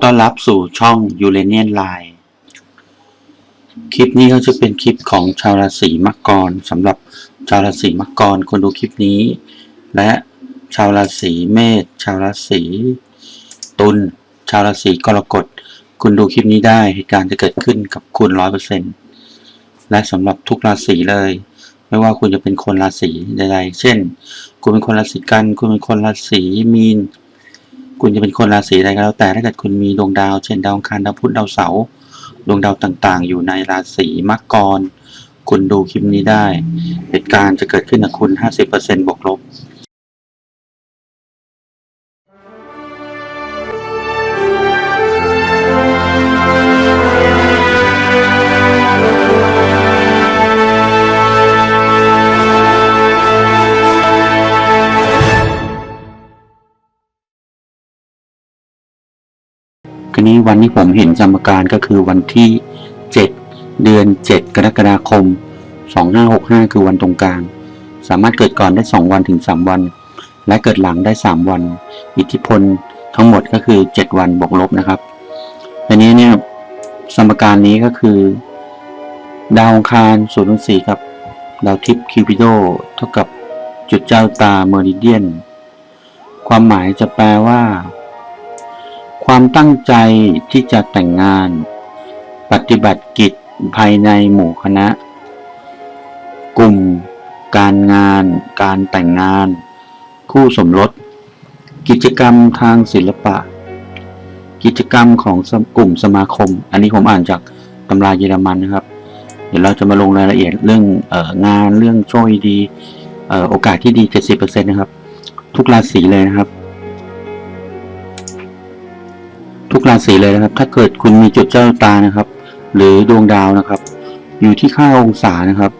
อต้อนรับสู่ช่องยูเรเนียนไลน์คลิปนี้ก็จะเป็นคลิปของชาวราศีมังกรสำหรับชาวราศีมังกรคนดูคลิปนี้ และชาวราศีเมษชาวราศีตุลชาวราศีกรกฎคุณดูคลิปนี้ได้เหตุการณ์จะเกิดขึ้นกับคุณร้อยเปอร์เซ็นและสำหรับทุกราศีเลย ไม่ว่าคุณจะเป็นคนราศีใดๆ เช่น คุณเป็นคนราศีกัน คุณเป็นคนราศีมีน คุณจะเป็นคนราศีใดก็แล้วแต่ถ้าเกิดคุณมีดวงดาว เช่นดาวคารดาวพุธดาวเสาร์ดวงดาวต่างๆ อยู่ในราศีมังกร คุณดูคลิปนี้ได้ เหตุการณ์จะเกิดขึ้นกับคุณ 50%บวกลบ ทีนี้วันที่ผมเห็นสมการก็คือวันที่ 7 เดือน 7 กรกฎาคม 2565 คือวันตรงกลาง สามารถเกิดก่อนได้ 2 วันถึง 3 วัน และเกิดหลังได้ 3 วัน อิทธิพลทั้งหมดก็คือ 7 วันบวกลบนะครับทีนี้เนี่ยสมการนี้ก็คือ ดาวองคารศูนย์สี่กับดาวทิพย์คิวปิโดเท่ากับจุดเจ้าตาเมอริเดียน ความหมายจะแปลว่า ความตั้งใจที่จะแต่งงาน ปฏิบัติกิจภายในหมู่คณะ กลุ่ม การงาน การแต่งงาน คู่สมรส กิจกรรมทางศิลปะ กิจกรรมของกลุ่มสมาคม อันนี้ผมอ่านจากตำราเยอรมันนะครับ เดี๋ยวเราจะมาลงรายละเอียดเรื่องอองานเรื่องโชคดีโอกาสที่ดี 70%นะครับ ทุกราศีเลยนะครับ ทุกราศีเลยนะครับ ถ้าเกิดคุณมีจุดเจ้าตานะครับ หรือดวงดาวนะครับ อยู่ที่ค่าองศานะครับ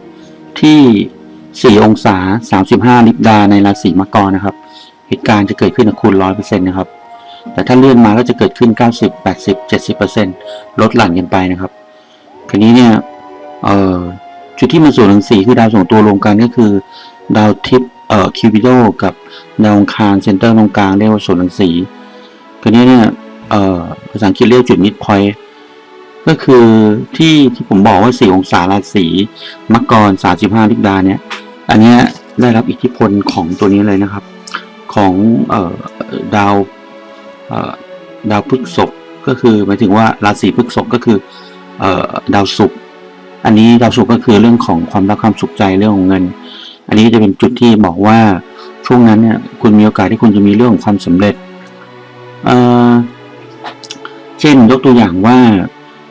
ที่ 4 องศา 35ลิบดาในราศีมังกรนะครับ เหตุการณ์จะเกิดขึ้นกับคุณ 100%นะครับ แต่ถ้าเลื่อนมาก็จะเกิดขึ้น 90 80 70%ลดหลั่นกันไปนะครับทีนี้เนี่ยเอ่อจุดที่มันส่วนหนังสีคือดาวส่งตัวรวมกันก็คือดาวทิพย์เอ่อคิวบิโดกับดาวองคารเซนเตอร์ตรงกลางเรียกว่าส่วนหนังสีทีนี้เนี่ย ภาษาอังกฤษเรียกจุดมิดพอยต์ก็คือที่ที่ผมบอกว่าสี่องศาราศีมังกรสาสิบห้าลิกดาเนี่ย อันเนี้ยได้รับอิทธิพลของตัวนี้เลยนะครับ ของเอ่อดาวเอ่อดาวพฤกษภก็คือหมายถึงว่าราศีพฤกษภก็คือเอ่อดาวศุกร์อันนี้ดาวศุกร์ก็คือเรื่องของความรักความสุขใจเรื่องของเงิน อันนี้จะเป็นจุดที่บอกว่าช่วงนั้นเนี่ยคุณมีโอกาสที่คุณจะมีเรื่องของความสำเร็จเอ่อ เช่น ยกตัวอย่างว่า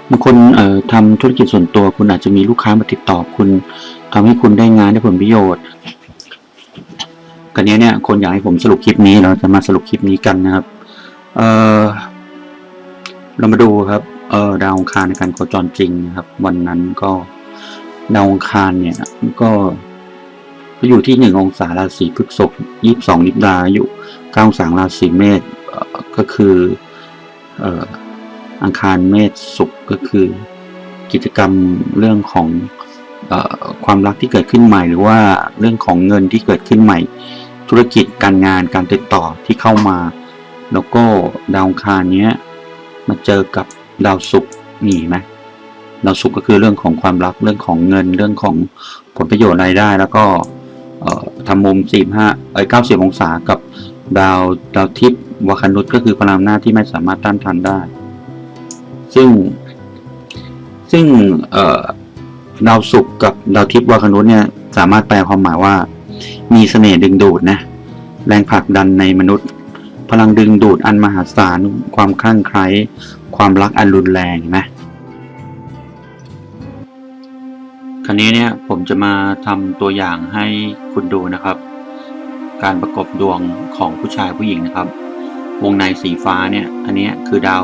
บางคนเอ่อทำธุรกิจส่วนตัว คุณอาจจะมีลูกค้ามาติดต่อคุณทำให้คุณได้งานได้ผลประโยชน์กันนี้เนี่ยคนอยากให้ผมสรุปคลิปนี้เราจะมาสรุปคลิปนี้กันนะครับเอ่อเรามาดูครับเอ่อดาวองคารในการโคจรจริงนะครับ วันนั้นก็ดาวองคารเนี่ยก็ก็อยู่ที่หนึ่งองศาราศีพฤษภยี่สิบสองลิบดาอยู่เก้าองศาราศีเมษก็คือ เออ อังคารเมษศุกร์ก็คือ กิจกรรมเรื่องของอความรักที่เกิดขึ้นใหม่ หรือว่าเรื่องของเงินที่เกิดขึ้นใหม่ ธุรกิจการงานการติดต่อที่เข้ามา แล้วก็ดาวอังคารเนี้ยมาเจอกับดาวศุกร์นี่นไหมดาวศุกร์ก็คือเรื่องของความรักเรื่องของเงินเรื่องของผลประโยชน์รายได้ แล้วก็ทำมุม45เอ้ย90 องศากับดาวดาวทิพย์วคนุษก็คือพลังอำนาที่ไม่สามารถต้านทานได้ ซึ่ง ซึ่งเอ่อดาวศุกร์กับดาวทิพย์วาคนุษเนี่ยสามารถแปลความหมายว่า มีเสน่ห์ดึงดูดนะ แรงผลักดันในมนุษย์ พลังดึงดูดอันมหาศาลความคลั่งไคล้ความรักอันรุนแรงนไหมคราวนี้เนี่ยผมจะมาทำตัวอย่างให้คุณดูนะครับ การประกบดวงของผู้ชายผู้หญิงนะครับ วงในสีฟ้าเนี่ย อันนี้คือดาว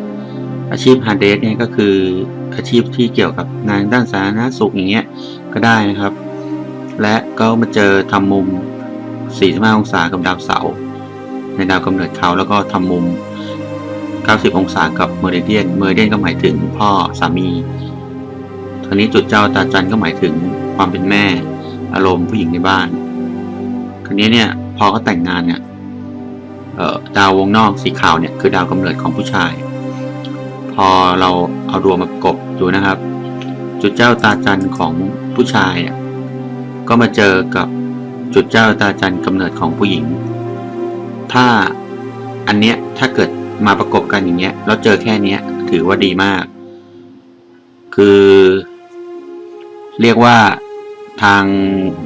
อาชีพฮาร์ดเดสเนี่ยก็คืออาชีพที่เกี่ยวกับงานด้านสาธารณสุขอย่างเงี้ยก็ได้นะครับ และก็มาเจอทำมุม 45 องศากับดาวเสาร์ในดาวกำเนิดเขาแล้วก็ทำมุม 90 องศากับเมอริเดียน เมอริเดียนก็หมายถึงพ่อสามีทีนี้จุดเจ้าตาจันก็หมายถึงความเป็นแม่ อารมณ์ผู้หญิงในบ้านคราวนี้เนี่ยพอเขาแต่งงานเนี่ยเอ่อดาววงนอกสีขาวเนี่ยคือดาวกำเนิดของผู้ชาย พอเราเอาดวงมากบดูนะครับ จุดเจ้าตาจันของผู้ชายอะก็มาเจอกับจุดเจ้าตาจันกำเนิดของผู้หญิง ถ้าอันเนี้ยถ้าเกิดมาประกบกันอย่างเงี้ยแล้วเจอแค่เนี้ยถือว่าดีมาก คือ เรียกว่าทาง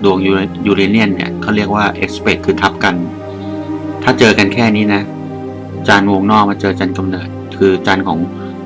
ดวงยูเรเนียนเนี่ยเขาเรียกว่า expect คือทับกัน ถ้าเจอกันแค่นี้นะ จานวงนอกมาเจอจันกำเนิด คือจานของ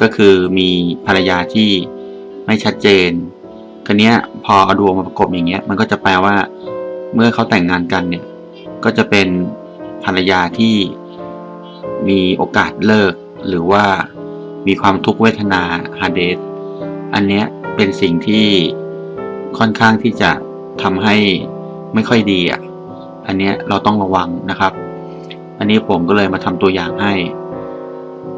ก็คือมีภรรยาที่ไม่ชัดเจนคันนี้พอเอาดวงมาประกบอย่างเงี้ย มันก็จะแปลว่า เมื่อเขาแต่งงานกันเนี่ย ก็จะเป็นภรรยาที่มีโอกาสเลิก หรือว่ามีความทุกขเวทนาฮาเดสอันเนี้ยเป็นสิ่งที่ค่อนข้างที่จะทำให้ไม่ค่อยดีอะ อันเนี้ยเราต้องระวังนะครับ อันนี้ผมก็เลยมาทำตัวอย่างให้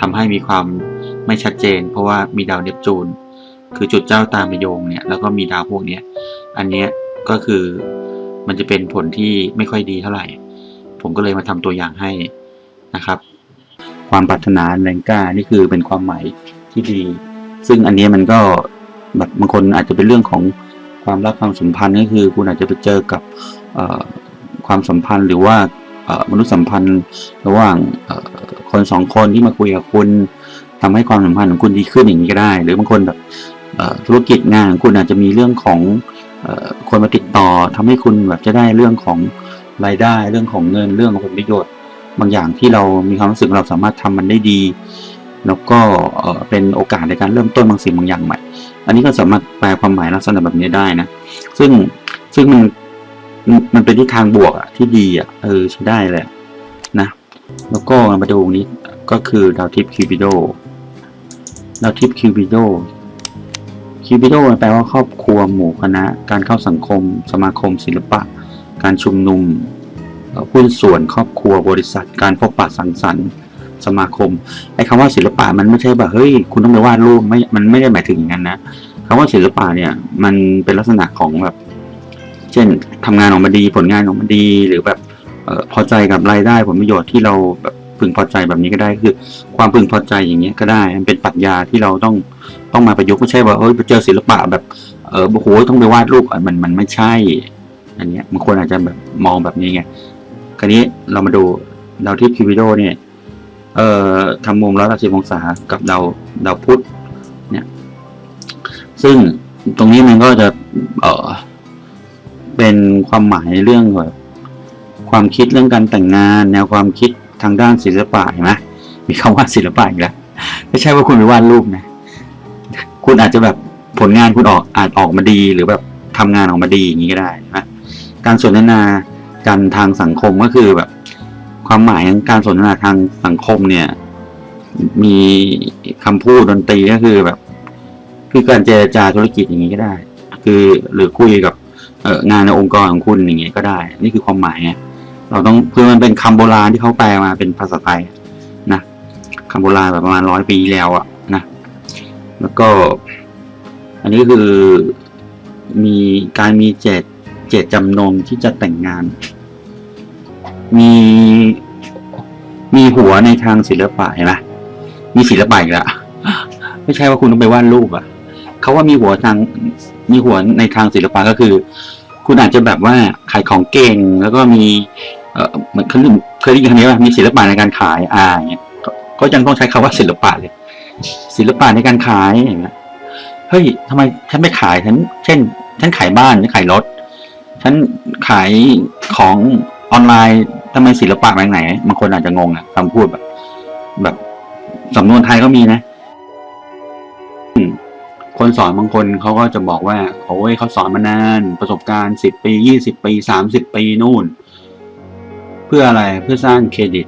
ทำให้มีความไม่ชัดเจน เพราะว่ามีดาวเนปจูน คือจุดเจ้าตามโยงเนี่ยแล้วก็มีดาวพวกเนี้ยอันเนี้ยก็คือมันจะเป็นผลที่ไม่ค่อยดีเท่าไหร่ ผมก็เลยมาทำตัวอย่างให้นะครับ ความปรารถนาแรงกล้านี่คือเป็นความหมายที่ดี ซึ่งอันนี้มันก็แบบบางคนอาจจะเป็นเรื่องของความรักความสัมพันธ์ก็คือ คุณอาจจะไปเจอกับความสัมพันธ์หรือว่ามนุษยสัมพันธ์ระหว่าง คนสองคนที่มาคุยกับคุณทำให้ความสัมพันธ์ของคุณดีขึ้นอย่างนี้ก็ได้ หรือบางคนแบบธุรกิจงานของคุณอาจจะมีเรื่องของอคนมาติดต่อทำให้คุณแบบจะได้เรื่องของรายได้เรื่องของเงินเรื่องของผลประโยชน์ บางอย่างที่เรามีความรู้สึกเราสามารถทำมันได้ดี แล้วก็เป็นโอกาสในการเริ่มต้นบางสิ่งบางอย่างใหม่ อันนี้ก็สามารถแปลความหมายลักษณะแบบนี้ได้นะ ซึ่งซึ่งมันมันเป็นที่ทางบวกอะที่ดีอะเออใช้ได้เลยอะ แล้วก็มาดูนี้ก็คือดาวทิพย์คิวบิโดดาวทิพย์คิวบิโดคิวบิโดแปลว่าครอบครัวหมู่คณะ การเข้าสังคม สมาคม ศิลปะ การชุมนุมหุ้นส่วนครอบครัวบริษัท การพบปะสังสรรค์ สมาคมไอ้คำว่าศิลปะมันไม่ใช่แบบเฮ้ยคุณต้องไปวาดรูปไม่มันไม่ได้หมายถึงอย่างนั้นนะคำว่าศิลปะเนี่ยมันเป็นลักษณะของแบบ เช่นทำงานออกมาดีผลงานออกมาดีหรือแบบ พอใจกับรายได้ผลประโยชน์ที่เราแบบพึงพอใจแบบนี้ก็ได้คือ ความพึงพอใจอย่างเงี้ยก็ได้ มันเป็นปรัชญาที่เราต้องต้องมาประยุกต์ไม่ใช่ว่าเฮ้ยไปเจอศิลปะแบบเออโอ้โหต้องไปวาดรูปมันมันไม่ใช่ อันเนี้ยบางคนอาจจะแบบมองแบบนี้ไงคราวนี้เรามาดูดาวทิพย์คิวบิโดเนี่ยเอ่อทำมุมร้อยละสิบองศากับดาวดาวพุธเนี่ย ซึ่งตรงนี้มันก็จะเออเป็นความหมายเรื่องแบบ ความคิดเรื่องการแต่งงาน แนวความคิดทางด้านศิลปะเห็นไหมมีคำว่าศิลปะอีกแล้วไม่ใช่ว่าคุณไปวาดรูปนะ คุณอาจจะแบบผลงานคุณออกอาจออกมาดีหรือแบบทำงานออกมาดีอย่างนี้ก็ได้นะการสนทนากันทางสังคมก็คือแบบ ความหมายของการสนทนาทางสังคมเนี่ย มีคำพูดดนตรีก็คือแบบ คือการเจรจาธุรกิจอย่างนี้ก็ได้ คือหรือคุยกับงานในองค์กรของคุณอย่างเงี้ยก็ได้ นี่คือความหมายไง เราต้องคือมันเป็นคำโบราณที่เขาแปลมาเป็นภาษาไทยนะคำโบราณแบบประมาณร้อยปีแล้วอะนะแล้วก็ อันนี้คือมีการมีเจตเจตจำนงที่จะแต่งงาน มีมีหัวในทางศิลปะเห็นไหมมีศิลปะอีกล้วไม่ใช่ว่าคุณต้องไปวาดรูปอะเขาว่ามีหัวทางมีหัวในทางศิลปะก็คือ คุณอาจจะแบบว่าขายของเก่งแล้วก็มีเออเหมือนเคยเคยได้ยินคำนี้ว่ามีศิลปะในการขายอ่าเงี้ยก็ยังต้องใช้คำว่าศิลปะเลย ศิลปะในการขายอย่างเงี้ยเฮ้ยทำไมฉันไม่ขายฉันเช่นฉันขายบ้านฉันขายรถฉันขายของออนไลน์ทำไมศิลปะแบบไหนบางคนอาจจะงงอะคำพูดแบบ แบบสำนวนไทยก็มีนะ คนสอนบางคนเขาก็จะบอกว่าโอ้ยเขาสอนมานานประสบการณ์สิบปียี่สิบปีสามสิบปีนู่น เพื่ออะไรเพื่อสร้างเครดิต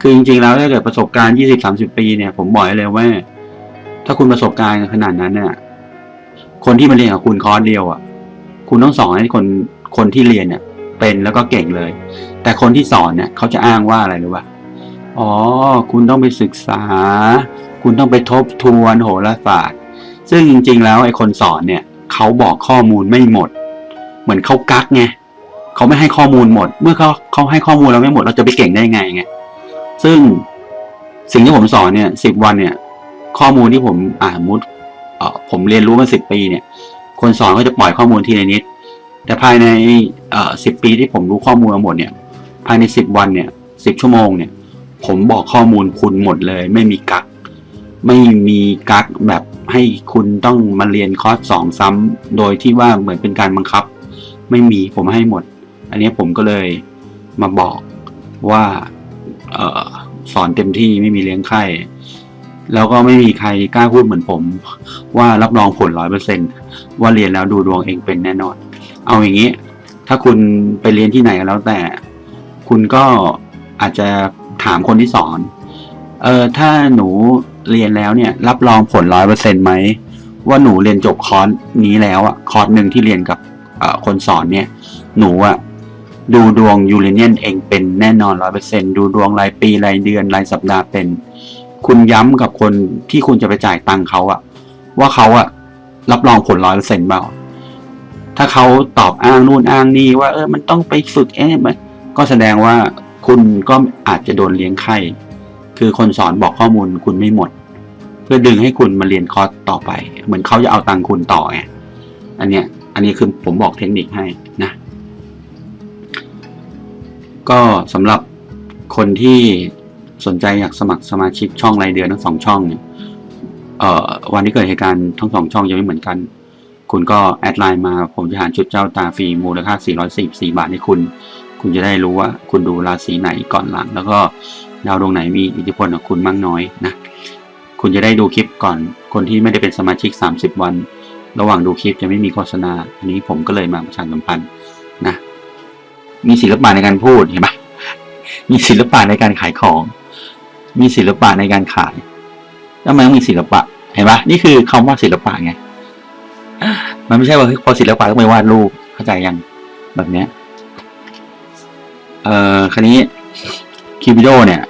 คือจริงๆแล้วถ้าเกิดประสบการณ์ยี่สิบสามสิบปีเนี่ยผมบอกเลยว่า ถ้าคุณประสบการณ์ขนาดนั้นเนี่ยคนที่มาเรียนกับคุณคอร์สเดียวอะ คุณต้องสอนให้คนคนที่เรียนเนี่ย เป็นแล้วก็เก่งเลย แต่คนที่สอนเนี่ยเขาจะอ้างว่าอะไรหรู้ป่ะอ๋อ คุณต้องไปศึกษา คุณต้องไปทบทวนโหราศาสตร์ ซึ่งจริงๆแล้วไอ้คนสอนเนี่ยเขาบอกข้อมูลไม่หมด เหมือนเขากักไงเขาไม่ให้ข้อมูลหมด เมื่อเขาเขาให้ข้อมูลเราไม่หมดเราจะไปเก่งได้ไงไงซึ่งสิ่งที่ผมสอนเนี่ยสิบวันเนี่ย ข้อมูลที่ผมอ่ามุดเอ่อผมเรียนรู้มาสิบปีเนี่ย คนสอนก็จะปล่อยข้อมูลทีละนิด แต่ภายในเอ่อสิบปีที่ผมรู้ข้อมูลมาหมดเนี่ย ภายในสิบวันเนี่ยสิบชั่วโมงเนี่ย ผมบอกข้อมูลคุณหมดเลย ไม่มีกัก ไม่มีกักแบบ ให้คุณต้องมาเรียนคอร์สสองซ้ำโดยที่ว่าเหมือนเป็นการบังคับ ไม่มีผมให้หมด อันนี้ผมก็เลยมาบอกว่าออสอนเต็มที่ไม่มีเลี้ยงไข้แล้วก็ไม่มีใครกล้าพูดเหมือนผม ว่ารับรองผลร้อยเปอร์เซนว่าเรียนแล้วดูดวงเองเป็นแน่นอน เอาอย่างนี้ ถ้าคุณไปเรียนที่ไหนก็แล้วแต่ คุณก็อาจจะถามคนที่สอน เออถ้าหนู เรียนแล้วเนี่ย รับรองผลร้อยเปอร์เซ็นต์ไหมว่าหนูเรียนจบคอร์สนี้แล้วอะคอร์สหนึ่งที่เรียนกับคนสอนเนี่ย หนูอะดูดวงยูเรเนียนเองเป็นแน่นอนร้อยเปอร์เซ็นดูดวงรายปีรายเดือนรายสัปดาห์เป็น คุณย้ำกับคนที่คุณจะไปจ่ายตังค์เขาอะว่าเขาอะรับรองผลร้อยเปอร์เซ็นต์เปล่าถ้าเขาตอบอ้างนู่นอ้างนี่ว่าเออมันต้องไปฝึกเอ๊ะมันก็แสดงว่าคุณก็อาจจะโดนเลี้ยงไข้คือคนสอนบอกข้อมูลคุณไม่หมด พื่อดึงให้คุณมาเรียนคอร์สต่อไป เหมือนเขาจะเอาตังค์คุณต่อไงอันเนี้ย อันนี้คือผมบอกเทคนิคให้นะ ก็สำหรับคนที่สนใจอยากสมัครสมาชิกช่องรายเดือนทั้งสองช่องเนี่ยเวันที่เกิดเหตุการณ์ทั้งสองช่องยังไม่เหมือนกัน คุณก็แอดไลน์มาผมจะหาชุดเจ้าตาฟรีมูลค่า 444 บาทให้คุณ คุณจะได้รู้ว่าคุณดูราศีไหนก่อนหลัง แล้วก็ดาวดวงไหนมีอิทธิพลกับคุณมากน้อยนะ คุณจะได้ดูคลิปก่อน คนที่ไม่ได้เป็นสมาชิก 30 วัน ระหว่างดูคลิปจะไม่มีโฆษณา อันนี้ผมก็เลยมาประชาสัมพันธ์นะ มีศิลปะในการพูดเห็นไหมมีศิลปะในการขายของ มีศิลปะในการขายแล้วมันต้องมีศิลปะเห็นปะนี่คือคำว่าศิลปะไง มันไม่ใช่ว่าพอศิลปะต้องไปวาดรูปเข้าใจยังแบบเนี้ย เอ่อคันนี้คลิปวิดีโอเนี่ย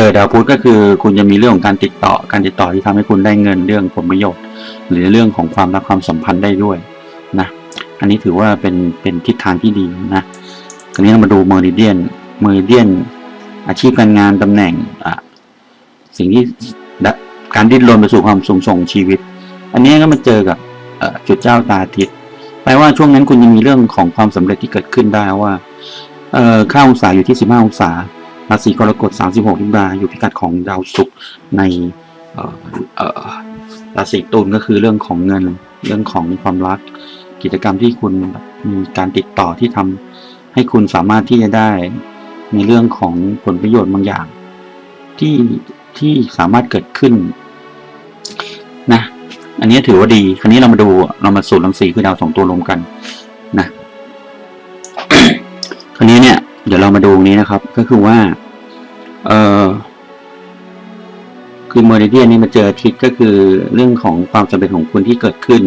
เจอดาวพุธก็คือคุณจะมีเรื่องของการติดต่อการติดต่อที่ทำให้คุณได้เงินเรื่องผลประโยชน์ หรือเรื่องของความรักความสัมพันธ์ได้ด้วยนะอันนี้ถือว่าเป็นเป็นทิศทางที่ดีนะคราวนี้เรามาดูเมอริเดียนเมอริเดียน อาชีพการงานตำแหน่งอะสิ่งที่ดะการดิ้นรนไปสู่ความสูงส่งชีวิต อันนี้ก็มาเจอกับจุดเจ้าตาทิตย์แปลว่าช่วงนั้นคุณยังมีเรื่องของความสำเร็จที่เกิดขึ้นได้ว่าเอ่อค่าองศาอยู่ที่ 15 องศา ราศีกรกฎ 36ลิบาอยู่พิกัดของดาวศุกร์ในราศีตุลก็คือเรื่องของเงินเรื่องของความรัก กิจกรรมที่คุณมีการติดต่อที่ทำให้คุณสามารถที่จะได้ในเรื่องของผลประโยชน์บางอย่าง ที่ที่สามารถเกิดขึ้นนะอันนี้ถือว่าดี คราวนี้เรามาดูเรามาสูตรรังสีคือดาวสองตัวรวมกันนะ คราวนี้เนี่ย เดี๋ยวเรามาดูนี้นะครับ ก็คือว่า เออคือเมอริเดียนนี่มาเจออาทิตย์ก็คือเรื่องของความสำเร็จของคุณที่เกิดขึ้น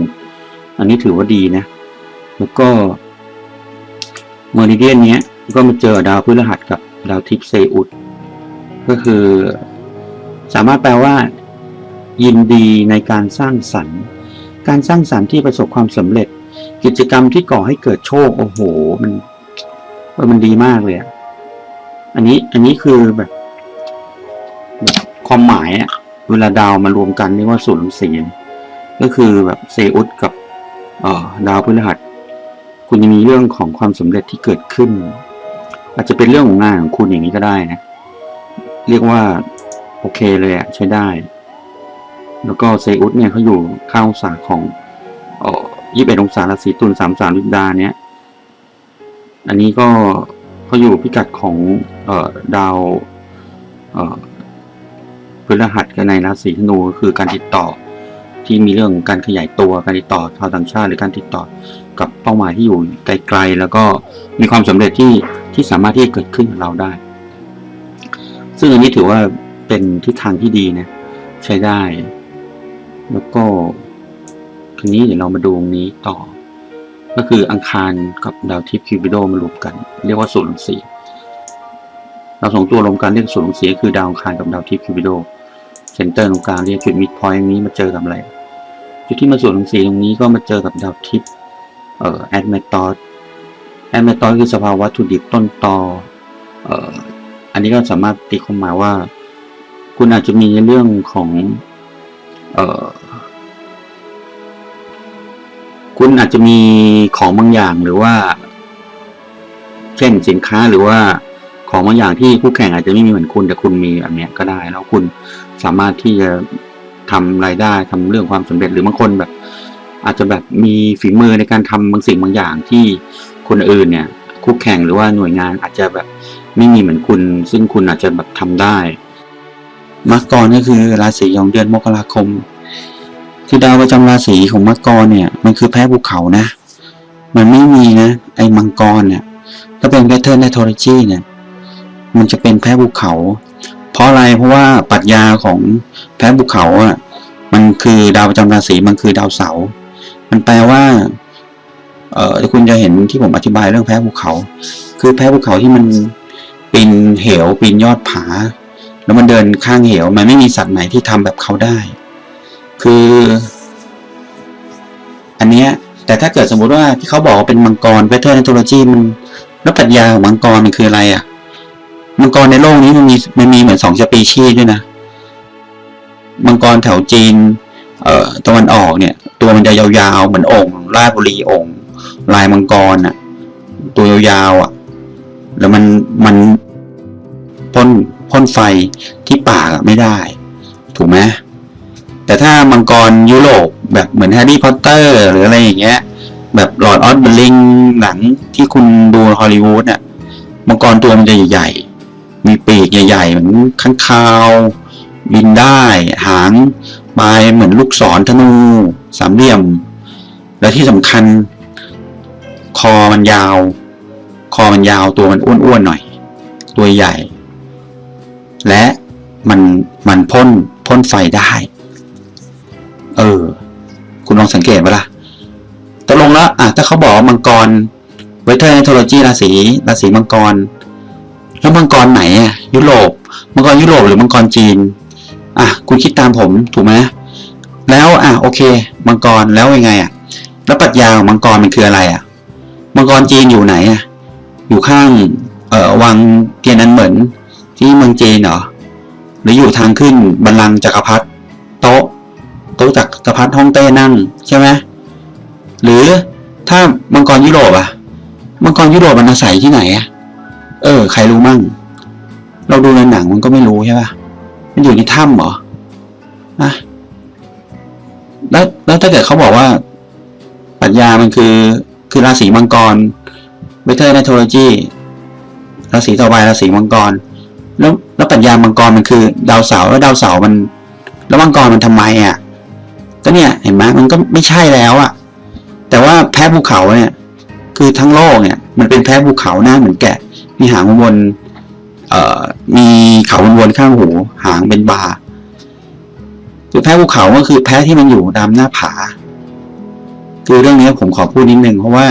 อันนี้ถือว่าดีนะ แล้วก็เมอริเดียนเนี้ยก็มาเจอดาวพฤหัสกับดาวทิพย์เซอุดก็คือ สามารถแปลว่า ยินดีในการสร้างสรรค์ การสร้างสรรค์ที่ประสบความสำเร็จ กิจกรรมที่ก่อให้เกิดโชคโอ้โห มัน ออมันดีมากเลยอะอันนี้อันนี้คือแบบแบบความหมายอะเวลาดาวมารวมกันเรียกว่าสูตรสีก็คือแบบเซอุสกับออดาวพฤหัส คุณจะมีเรื่องของความสำเร็จที่เกิดขึ้น อาจจะเป็นเรื่องของงานของคุณอย่างนี้ก็ได้นะ เรียกว่า โอเคเลยอะใช้ได้ แล้วก็เซอุสเนี่ยเขาอยู่ข้างองศาของออยี่สิบเอ็ดองศาราศีตุลสามสามวิดาเนี่ย อันนี้ก็เขาอยู่พิกัดของเออดาวเอพฤหัสกับในราศีธนูคือการติดต่อที่มีเรื่องการขยายตัวการติดต่อชาวต่างชาติ หรือการติดต่อกับเป้าหมายที่อยู่ไกลๆ แล้วก็มีความสำเร็จที่ที่สามารถที่จะเกิดขึ้นกับเราได้ ซึ่งอันนี้ถือว่าเป็นทิศทางที่ดีนะใช้ได้ แล้วก็ทีนี้เดี๋ยวเรามาดูตรงนี้ต่อ ก็คืออังคารกับดาวทิพย์คิวบิโดมารวมกัน เรียกว่าศูนย์สี่เราสองตัวรวมกันเรียกศูนย์สี่คือดาวอังคารกับดาวทิพย์คิวบิโดเซนเตอร์ตรงกลางเรียกจุดมิดพอยต์นี้มาเจอกับอะไรจุดที่มาศูนย์สี่ตรงนี้ก็มาเจอกับดาวทิพย์เอ่อแอดเมตอสแอดเมตอสคือสภาวะวัตถุดิบต้นตอเอ่ออันนี้ก็สามารถตีความหมายว่า คุณอาจจะมีในเรื่องของเอ่อ คุณอาจจะมีของบางอย่างหรือว่า เช่นสินค้าหรือว่าของบางอย่างที่คู่แข่งอาจจะไม่มีเหมือนคุณแต่คุณมีแบบเนี้ยก็ได้ แล้วคุณสามารถที่จะทำรายได้ทำเรื่องความสำเร็จหรือบางคนแบบ อาจจะแบบมีฝีมือในการทำบางสิ่งบางอย่างที่คนอื่นเนี่ย คู่แข่งหรือว่าหน่วยงานอาจจะแบบไม่มีเหมือนคุณ ซึ่งคุณอาจจะแบบทำได้ มังกรก็คือราศีของเดือนมกราคม ที่ดาวประจำราศีของมังกรเนี่ย มันคือแพ้ภูเขานะ มันไม่มีนะ ไอ้มังกรเนี่ยถ้าเป็นแพทเทิร์นในโทรจีเนี่ย มันจะเป็นแพ้ภูเขา เพราะอะไรเพราะว่าปรัชญาของแพ้ภูเขาอะมันคือดาวประจำราศีมันคือดาวเสาร์มันแปลว่าเอ่อคุณจะเห็นที่ผมอธิบายเรื่องแพ้ภูเขา คือแพ้ภูเขาที่มันปีนเหวปีนยอดผา แล้วมันเดินข้างเหว มันไม่มีสัตว์ไหนที่ทำแบบเขาได้ คือ อันเนี้ย แต่ถ้าเกิดสมมุติว่าที่เขาบอกว่าเป็นมังกรเวทเทอร์นโทโลจีมันแล้วปรัชญาของมังกรมันคืออะไรอะ มังกรในโลกนี้มันมีมันมีเหมือนสองสปีชีส์ด้วยนะ มังกรแถวจีน เอ่อตะวันออกเนี่ย ตัวมันจะยาวๆเหมือนองค์ราชบุรีองค์ลายมังกรอะ ตัวยาวๆอะ แล้วมันมันพ่นพ่นไฟที่ปากไม่ได้ ถูกไหม แต่ถ้ามังกรยุโรปแบบเหมือนแฮร์รี่พอตเตอร์หรืออะไรอย่างเงี้ย แบบหลอดออสเบลลิงหนังที่คุณดูฮอลลีวูดอะมังกรตัวมันจะใหญ่ๆ มีปีกใหญ่ๆ เหมือนข้างคาวบินได้หางปลายเหมือนลูกศรธนู สามเหลี่ยม และที่สำคัญ คอมันยาว คอมันยาวตัวมันอ้วนๆหน่อย ตัวใหญ่ และมันมันพ่นพ่นไฟได้ เออ คุณลองสังเกตไหมล่ะตกลงแล้วอะถ้าเขาบอกมังกรเวทเทอร์ในโทโลจีราศีราศีมังกร แล้วมังกรไหนอะยุโรป มังกรยุโรปหรือมังกรจีน อะคุณคิดตามผมถูกไหมแล้วอะโอเค มังกรแล้วยังไงอะ แล้วปรัชญาของมังกรมันคืออะไรอะ มังกรจีนอยู่ไหนอะอยู่ข้างเอ่อวังเทียนนันเหมือนที่เมืองจีนเหรอหรืออยู่ทางขึ้นบัลลังก์จักรพรรดิ พรรดิฮ่องเต้นั่งใช่ไหมหรือถ้ามังกรยุโรปอะมังกรยุโรปมันอาศัยที่ไหนอะเออ ใครรู้มั่ง เราดูในหนังมันก็ไม่รู้ใช่ปะมันอยู่ในถ้ำเหรออะแล้วแล้วถ้าเกิดเขาบอกว่าปรัชญามันคือคือราศีมังกรเวเทอร์ในโทโลจีราศีต่อไปราศีมังกร แล้วแล้วปรัชญามังกรมันคือ ดาวเสาร์แล้วดาวเสาร์มัน แล้วมังกรมันทำไมอะ ก็เนี่ยเห็นไหมมันก็ไม่ใช่แล้วอะแต่ว่าแพ้ภูเขาเนี่ยคือทั้งโลกเนี่ยมันเป็นแพ้ภูเขาหน้าเหมือนแกะ มีหางวนเอ่อมีเขาวนๆข้างหู หางเป็นบาคือแพ้ภูเขาก็คือแพ้ที่มันอยู่ตามหน้าผา คือเรื่องนี้ผมขอพูดนิดนึงเพราะว่า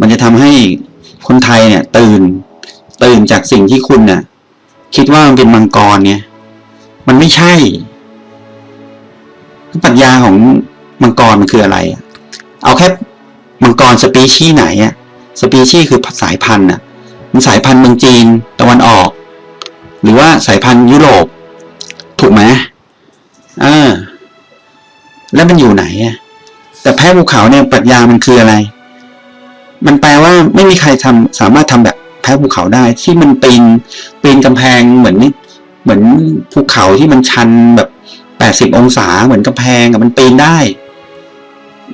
มันจะทำให้คนไทยเนี่ย ตื่นตื่นจากสิ่งที่คุณน่ะ คิดว่ามันเป็นมังกรเนี่ย มันไม่ใช่ ปรัชญาของมังกรมันคืออะไรอะเอาแค่มังกรสปีชีส์ไหนอะสปีชีส์คือสายพันธุ์อะมันสายพันธุ์เมืองจีนตะวันออก หรือว่าสายพันธุ์ยุโรป ถูกไหมเออแล้วมันอยู่ไหนอะแต่แพ้ภูเขาเนี่ยปรัชญามันคืออะไร มันแปลว่าไม่มีใครทำสามารถทำแบบแพ้ภูเขาได้ ที่มันปีนปีนกำแพงเหมือนนี่เหมือนภูเขาที่มันชันแบบ แปดสิบองศาเหมือนกำแพงอะมันปีนได้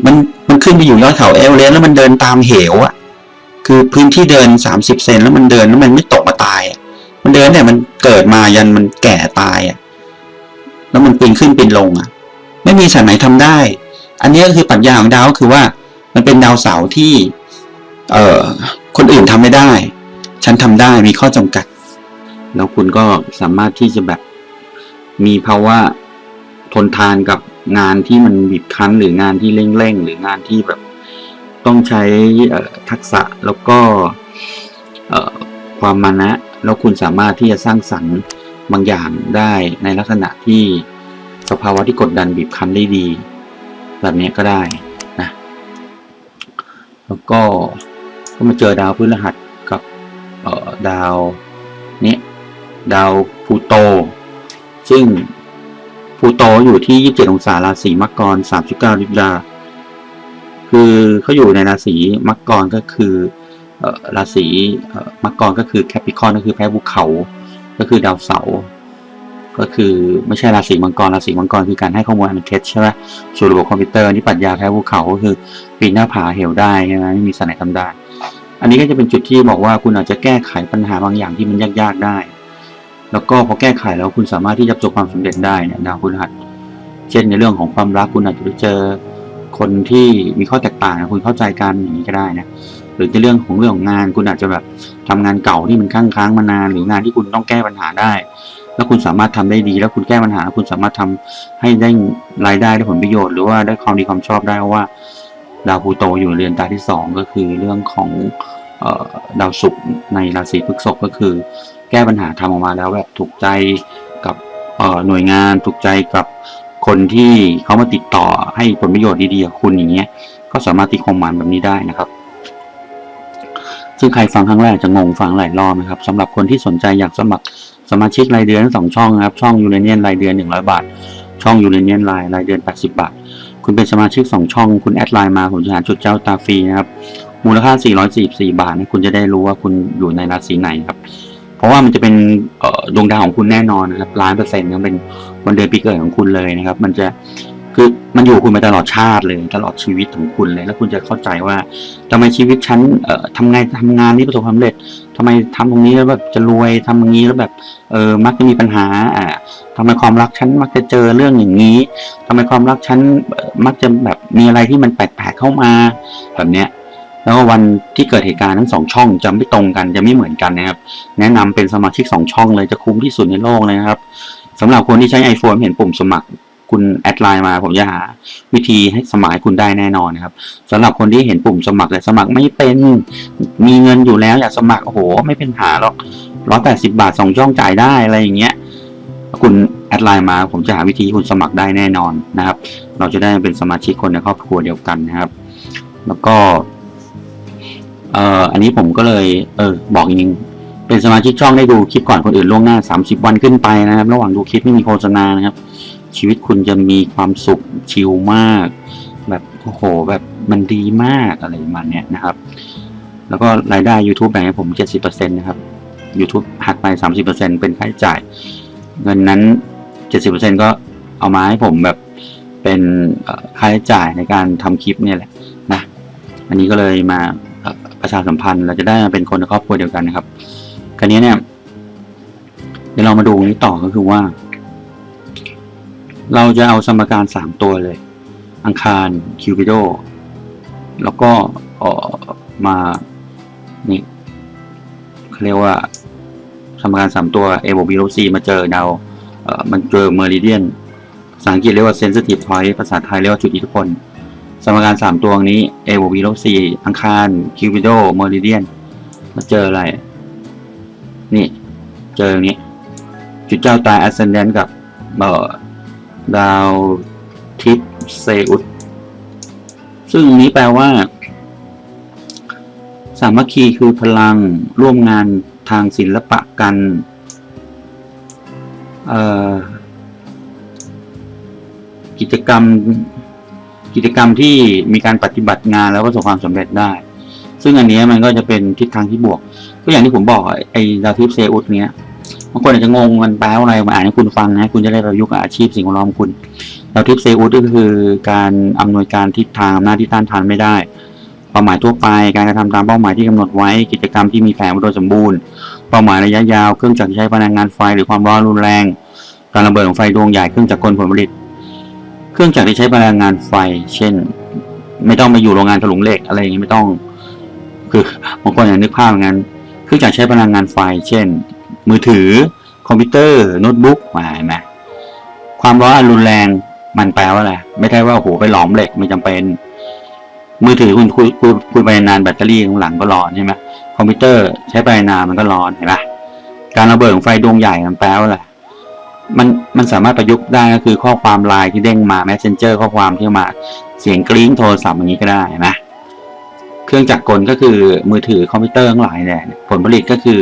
มันมันขึ้นไปอยู่ยอดเขาเอเวอเรสต์แล้วมันเดินตามเหวอะคือพื้นที่เดินสามสิบเซนแล้วมันเดินแล้วมันไม่ตกมาตายอะมันเดินเนี่ยมันเกิดมายันมันแก่ตายอะแล้วมันปีนขึ้นปีนลงอะไม่มีสัตว์ไหนทำได้ อันนี้ก็คือปรัชญาของดาวคือว่า มันเป็นดาวเสาร์ที่ เอ่อคนอื่นทำไม่ได้ ฉันทำได้มีข้อจำกัด แล้วคุณก็สามารถที่จะแบบมีภาวะ ทนทานกับงานที่มันบีบคั้นหรืองานที่เร่งๆหรืองานที่แบบต้องใช้ทักษะแล้วก็ความมานะแล้วคุณสามารถที่จะสร้างสรรค์บางอย่างได้ในลักษณะที่สภาวะที่กดดันบีบคั้นได้ดี แบบนี้ก็ได้นะแล้วก็ก็มาเจอดาวพฤหัสกับดาวนี้ดาวพูโต ซึ่ง พูโตอยู่ที่ 27 องศาราศีมังกร 39ลิบดา คือเขาอยู่ในราศีมังกรก็คือราศีมังกรก็คือแคปิคอนก็คือแพ้ภูเขา ก็คือดาวเสาร์ก็คือไม่ใช่ราศีมังกรราศีมังกรคือการให้ข้อมูลอันเท็จใช่ไหมส่วนระบบคอมพิวเตอร์นี่ปรัชญาแพ้ภูเขาก็คือปีนหน้าผาเหวได้ใช่ไหมไม่มีสนไหนทำได้ อันนี้ก็จะเป็นจุดที่บอกว่าคุณอาจจะแก้ไขปัญหาบางอย่างที่มันยากๆได้ แล้วก็พอแก้ไขแล้วคุณสามารถที่จะประสบความสำเร็จได้เนี่ยดาวพฤหัสเช่นในเรื่องของความรักคุณอาจจะไปเจอคนที่มีข้อแตกต่างนะคุณเข้าใจกันอย่างนี้ก็ได้นะหรือในเรื่องของเรื่องของงานคุณอาจจะแบบทำงานเก่าที่มันค้างค้างมานาน หรืองานที่คุณต้องแก้ปัญหาได้ แล้วคุณสามารถทำได้ดี แล้วคุณแก้ปัญหาแล้วคุณสามารถทำให้ได้รายได้ได้ผลประโยชน์หรือว่าได้ความดีความชอบได้เพราะว่า ดาวพูโตอยู่เรือนตาที่สองก็คือเรื่องของออดาวศุกร์ในราศีพฤษภก็คือ แก้ปัญหาทำออกมาแล้วแบบถูกใจกับหน่วยงานถูกใจกับคนที่เขามาติดต่อให้ผลประโยชน์ดีๆกับคุณอย่างเงี้ย ก็สามารถตีความหมายแบบนี้ได้นะครับ ซึ่งใครฟังครั้งแรกจะงงฟังหลายรอบนะครับสำหรับคนที่สนใจอยากสมัครสมาชิกรายเดือนทั้งสองช่องนะครับช่องยูเรเนียนรายเดือน 100 บาท ช่องยูเรเนียนรายรายเดือน 80 บาท คุณเป็นสมาชิกสองช่อง คุณแอดไลน์มาผมจะหาจุดเจ้าตาฟรีนะครับมูลค่า 444 บาทนะคุณจะได้รู้ว่าคุณอยู่ในราศีไหนครับ ราะว่ามันจะเป็นดวงดาวของคุณแน่นอนนะครับล้านเปอร์เซ็นต์นเป็นวันเดือนปีเกิดของคุณเลยนะครับ มันจะคือมันอยู่คุณไปตลอดชาติเลยตลอดชีวิตของคุณเลย แล้วคุณจะเข้าใจว่าทำไมชีวิตฉันเอ่อทำไงทำงานนี้ประสบความสำเร็จทำไมทำตรงนี้แล้วแบบจะรวยทำตรงนี้แล้วแบบเออมักจะมีปัญหาอ่าทำไมความรักฉันมักจะเจอเรื่องอย่างนี้ทำไมความรักฉันมักจะแบบมีอะไรที่มันแปลกๆเข้ามาแบบเนี้ย แล้วก็วันที่เกิดเหตุการณ์ทั้งสองช่องจะไม่ตรงกันจะไม่เหมือนกันนะครับ แนะนำเป็นสมาชิกสองช่องเลยจะคุ้มที่สุดในโลกเลยนะครับสำหรับคนที่ใช้ iPhone เห็นปุ่มสมัคร คุณแอดไลน์มา ผมจะหาวิธีให้สมัครคุณได้แน่นอนนะครับสำหรับคนที่เห็นปุ่มสมัครแต่สมัครไม่เป็นมีเงินอยู่แล้วอยากสมัครโอ้โห ไม่เป็นปัญหาหรอกร้อยแปดสิบาทสองช่องจ่ายได้อะไรอย่างเงี้ยคุณแอดไลน์มาผมจะหาวิธีให้คุณสมัครได้แน่นอนนะครับ เราจะได้เป็นสมาชิกคนในครอบครัวเดียวกันนะครับ แล้วก็ เอ่ออันนี้ผมก็เลยเออบอกจริงเป็นสมาชิกช่องได้ดูคลิปก่อนคนอื่นล่วงหน้า 30 วันขึ้นไปนะครับ ระหว่างดูคลิปไม่มีโฆษณานะครับ ชีวิตคุณจะมีความสุขชิลมาก แบบโอ้โหแบบมันดีมากอะไรประมาณเนี้ยนะครับ แล้วก็รายได้ YouTube แบ่งให้ผม 70%นะครับ YouTube หักไป 30%เป็นค่าใช้จ่าย เงินนั้น 70%ก็เอามาให้ผมแบบเป็นค่าใช้จ่ายในการทำคลิปเนี่ยแหละนะ อันนี้ก็เลยมา ประชาสัมพันธ์ เราจะได้มาเป็นคนในครอบครัวเดียวกันนะครับคราวนี้เนี่ย เดี๋ยวเรามาดูนี้ต่อก็คือว่า เราจะเอาสมการสามตัวเลย อังคารคิวปิโดแล้วก็เออมานี่เขาเรียกว่าสมการสามตัว A บวก B ลบ C มาเจอดาวเออมันเจอเมอริเดียนภาษาอังกฤษเรียกว่า sensitive point ภาษาไทยเรียกว่าจุดอิทธิพล สมการสามตัวนี้ A บวก B ลบ C อังคารคิวปิโดเมอริเดียนมาเจออะไร นี่ เจออย่างนี้ จุดเจ้าตาย ascendant กับเอ่อดาวทิปเซอุสซึ่งนี้แปลว่า สามัคคีคือพลังร่วมงานทางศิลปะกันกิจกรรม กิจกรรมที่มีการปฏิบัติงานแล้วประสบความสำเร็จได้ ซึ่งอันนี้มันก็จะเป็นทิศทางที่บวก ก็อย่างที่ผมบอกไอ้ดาวทิพย์เซอุสเนี้ยบางคนอาจจะงงมันแปลว่าอะไรมาอ่านให้คุณฟังนะคุณจะได้ประยุกต์อาชีพสิ่งแวดล้อมคุณดาวทิพย์เซอุสก็คือการอำนวยการทิศทางอำนาจที่ต้านทานไม่ได้ความหมายทั่วไป การกระทำตามเป้าหมายที่กำหนดไว้ กิจกรรมที่มีแผนโดยสมบูรณ์ เป้าหมายระยะยาว เครื่องจักรใช้พลังงานไฟหรือความร้อนรุนแรง การระเบิดของไฟดวงใหญ่ เครื่องจักรกลผลผลิต เครื่องจักรที่ใช้พลังงานไฟ เช่น ไม่ต้องไปอยู่โรงงานถลุงเหล็กอะไรอย่างนี้ไม่ต้อง คือบางคนอย่างนึกภาพอย่างนั้น เครื่องจักรใช้พลังงานไฟ เช่น มือถือ คอมพิวเตอร์โน้ตบุ๊กมาเห็นไหมความร้อนรุนแรงมันแปลว่าอะไรไม่ใช่ว่าโอ้โหไปหลอมเหล็กไม่จำเป็น มือถือคุณคุยคุยคุยไปนานแบตเตอรี่ข้างหลังก็ร้อนใช่ไหมคอมพิวเตอร์ใช้ไปนานมันก็ร้อนเห็นไหมการระเบิดของไฟดวงใหญ่มันแปลว่าอะไร มันมันสามารถประยุกต์ได้ก็คือข้อความไลน์ที่เด้งมา messenger ข้อความที่มาเสียงกริ้งโทรศัพท์อย่างนี้ก็ได้นไหมเครื่องจักรกลก็คือมือถือคอมพิวเตอร์ทั้งหลายเนี่ยผลผลิตก็คือ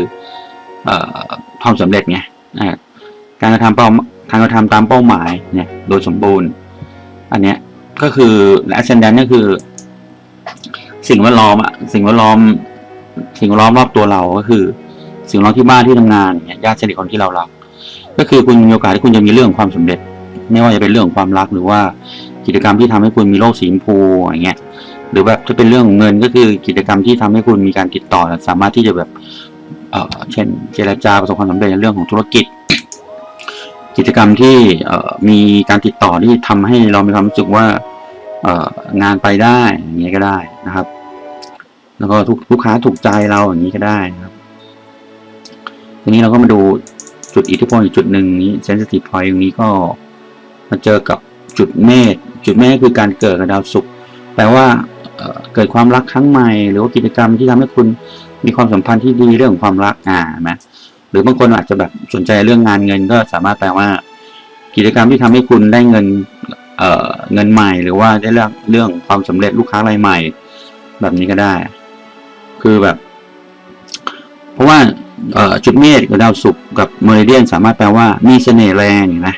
เอ่อความสำเร็จไงการกระทำเป้าการกระทำตามเป้าหมายเนี่ยโดยสมบูรณ์ อันเนี้ยก็คือและ ascendant ก็คือ สิ่งแวดล้อมอะสิ่งแวดล้อม สิ่งแวดล้อมรอบตัวเราก็คือ สิ่งแวดล้อมที่บ้านที่ทำงานเนี่ยญาติสนิทคนที่เรารัก ก็คือคุณมีโอกาสที่คุณจะมีเรื่องความสำเร็จ ไม่ว่าจะเป็นเรื่องความรักหรือว่ากิจกรรมที่ทำให้คุณมีโลกสีชมพูอย่างเงี้ยหรือแบบถ้าเป็นเรื่องของเงินก็คือกิจกรรมที่ทำให้คุณมีการติดต่อ สามารถที่จะแบบเอ่อเช่น เจรจาประสบความสำเร็จในเรื่องของธุรกิจ กิจกรรมที่มีการติดต่อที่ทำให้เรามีความรู้สึกว่างานไปได้อย่างเงี้ยก็ได้นะครับ แล้วก็ลูกค้าถูกใจเราอย่างนี้ก็ได้นะครับทีนี้เราก็มาดู จุดอิทธิพลอีกจุดหนึ่งนี้ sensitive point ตรงนี้ก็มาเจอกับจุดเมษจุดเมษคือการเกิดกับดาวศุกร์แปลว่าเเกิดความรักครั้งใหม่ หรือว่ากิจกรรมที่ทำให้คุณมีความสัมพันธ์ที่ดีเรื่องความรักอ่านไหรือบางคนอาจจะแบบสนใจเรื่องงานเงินก็สามารถแปลว่า กิจกรรมที่ทำให้คุณได้เงินเอ่อเงินใหม่ หรือว่าได้เรื่องเรื่องความสำเร็จลูกค้ารายใหม่ แบบนี้ก็ได้ คือแบบ เพราะว่า จุดเมษกับดาวศุกร์กับเมริเดียนสามารถแปลว่ามีเสน่ห์แรงนะ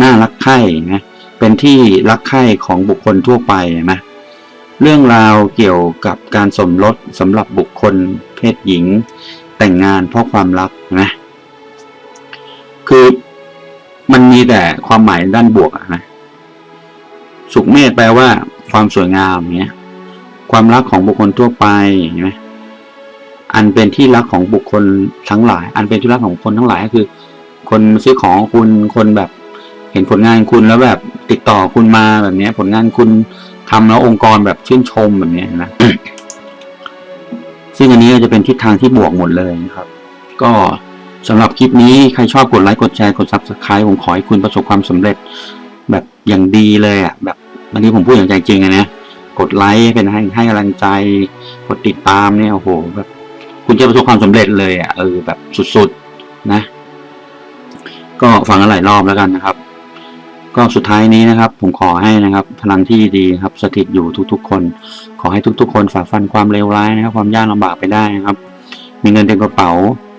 น่ารักใคร่นะเป็นที่รักใคร่ของบุคคลทั่วไปนะเรื่องราวเกี่ยวกับการสมรสสำหรับบุคคลเพศหญิง แต่งงานเพราะความรักนะคือมันมีแต่ความหมายด้านบวกนะสุขเมธแปลว่าความสวยงามเนี้ยความรักของบุคคลทั่วไปเห็นไหม อันเป็นที่รักของบุคคลทั้งหลาย อันเป็นที่รักของคนทั้งหลายก็คือ คนซื้อของคุณคนแบบ เห็นผลงานคุณแล้วแบบติดต่อคุณมาแบบเนี้ยผลงานคุณทำแล้วองค์กรแบบชื่นชมแบบเนี้ยนะซึ่งอันนี้จะเป็นทิศทางที่บวกหมดเลยนะครับ ก็สำหรับคลิปนี้ใครชอบกดไลค์กดแชร์กด subscribe ผมขอให้คุณประสบความสำเร็จ แบบอย่างดีเลยอะแบบวันนี้ผมพูดอย่างใจจริงอะนะกดไลค์เป็นให้ให้กำลังใจ กดติดตามเนี่ยโอ้โหแบบ คุณจะประสบความสำเร็จเลยอะเออแบบสุดๆนะ ก็ฟังกันหลายรอบแล้วกันนะครับ ก็สุดท้ายนี้นะครับ ผมขอให้นะครับ พลังที่ดีครับ สถิตอยู่ทุกๆ คน ขอให้ทุกๆ คนฝ่าฟันความเลวร้ายนะครับ ความยากลำบากไปได้นะครับ มีเงินเต็มกระเป๋า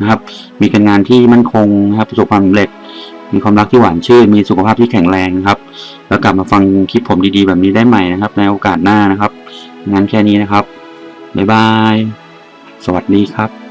นะครับ มีการงานที่มั่นคงนะครับ ประสบความสำเร็จมีความรักที่หวานชื่น มีสุขภาพที่แข็งแรงนะครับ แล้วกลับมาฟังคลิปผมดีๆ แบบนี้ได้ใหม่นะครับ ในโอกาสหน้านะครับ งั้นแค่นี้นะครับ บ๊ายบาย สวัสดีครับ